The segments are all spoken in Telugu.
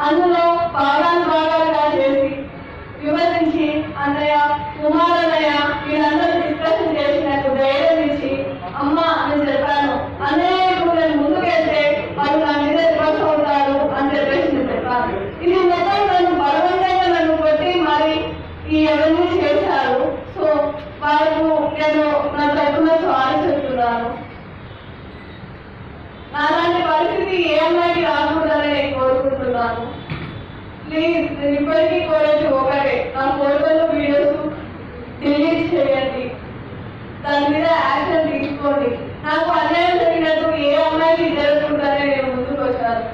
అందులో భాగాలు భాగాలుగా చేసి వివరించి అన్నయ్య కుమారన్నయ్య వీళ్ళందరూ డిస్కషన్ చేసినట్టు ధైర్యం ఇచ్చి అమ్మ అని చెప్పాను అన్నయ్య ఇప్పుడు నేను ముందుకెళ్తే వాళ్ళు నా మీద రివర్స్ అవుతారు అని చెప్పేసి నేను చెప్పాను. ఇది మొత్తం నన్ను బలవంతంగా నన్ను కొట్టి మరి ఈ ఎవరిని చేశారు. సో వాళ్ళకు నేను నా తరఫున సారీ చెప్తున్నాను. అలాంటి పరిస్థితి ఏ అమ్మాయికి రాకూడదని నేను కోరుకుంటున్నాను. ప్లీజ్ నేను ఇప్పటికీ కోరేది ఒకటే. నా ఫోటోలు వీడియోస్ డిలీట్ చేయండి. దాని మీద యాక్షన్ తీసుకోండి. నాకు అన్యాయం జరిగినట్టు ఏ అమ్మాయికి జరగకుండానే నేను ముందుకు వచ్చాను.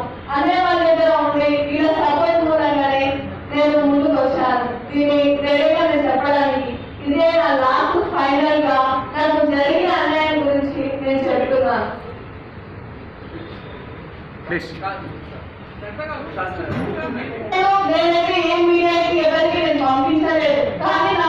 చేశాం అదే వాళ్ళ దగ్గర ఉండి వీళ్ళ సపోర్ట్ మూలంగానే నేను ముందుకు వచ్చాను. దీన్ని ధైర్యంగా నేను చెప్పడానికి ఇదే నా లాస్ట్ ఫైనల్గా నాకు జరిగిన అన్యాయం గురించి నేను చెప్తున్నాను. నేనైతే ఏం మీడియాకి ఎవరికి నేను పంపించలేదు. కానీ నా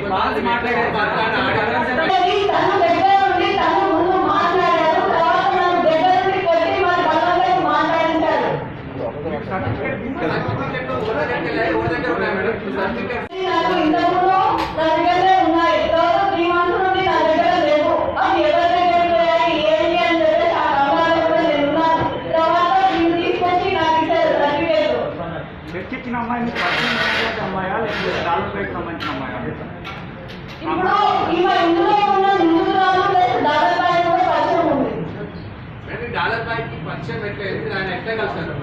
पाच मार्क చర్చించిన అమ్మాయిని పరిచయం అయినటువంటి అమ్మాయా లేకపోతే డాలర్ పైకి సంబంధించిన అమ్మాయా ఇప్పుడు ఈమె ఇందులో ఉన్న నిందితురాలు ప్లస్ డాలర్ పైన కూడా పరిచయం ఉంది మేడం డాలర్ పైకి పరిచయం ఎట్లేదు ఆయన ఎట్లా కలిసారు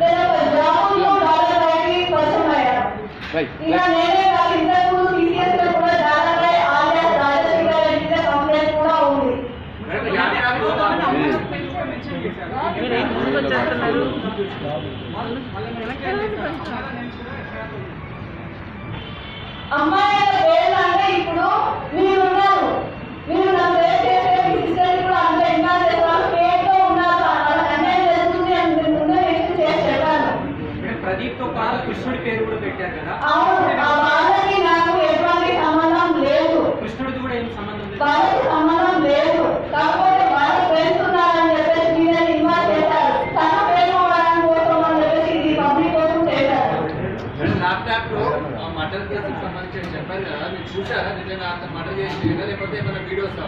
లేదా జాబుల్లో డాలర్ పైకి పరిచయం అయ్యారు ఇలా నేనే కాదు ఇంతకు సీరియస్ లో కూడా డాలర్ పై ఆలయ రాజశ్రీ గారి మీద కంప్లైంట్ కూడా ఉంది మేడం యాభై అమ్మాయిల పేర్లు అంటే ఇప్పుడు మీరు ఉన్నారు మీరు నా పేరు చేసే మీ సిస్టర్ కూడా అంత ఇంకా చేస్తారు పేరుతో ఉన్నారు. వాళ్ళకి అన్యాయం జరుగుతుంది అని మీరు ముందే నెక్స్ట్ చేసి చెప్పాను ప్రదీప్తో పాటు కృష్ణుడి పేరు కూడా పెట్టారు కదా. అవును మీరు చూసారా నిజంగా అంత మర్డర్ చేసి లేకపోతే ఏమైనా వీడియోస్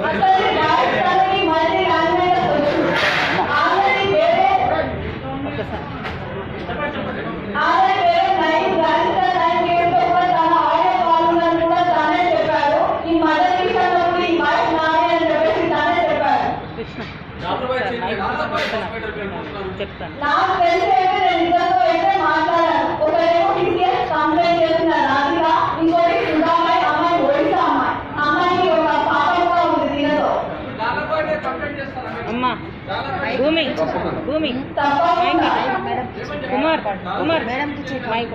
అసలు రాజస్థాన్కి మళ్ళీ రాజనగర్ వచ్చింది ఆల్రెడీ వేరే ఆల్రెడీ వేరే నైన్ రాజస్థాన్ నైన్ గేమ్తో కూడా తన ఆడియో కాల్ కూడా తానే చెప్పాడు ఈ మదర్ విషయంలో కూడా ఈ మాట నాదే అని చెప్పేసి తానే చెప్పాడు చెప్తాను నాకు తెలిసి అయితే నేను ఇద్దరితో అయితే మాట్లాడాను ఒకరేమో టీసీఎస్ కంప్లైంట్ చేసిన రాధిక ఇంకోటి సుధామై అమ్మాయి ఒడిశా అమ్మాయి. అమ్మాయికి ఒక పాప కూడా ఉంది అమ్మా భూమి భూమి. తప్పకుండా. ఏమని కుమార్ మైక్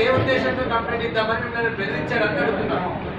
ఏం ఉద్దేశంతో కంప్లైంట్ ఇద్దామని మిమ్మల్ని బెదిరించారని అడుగుతున్నాను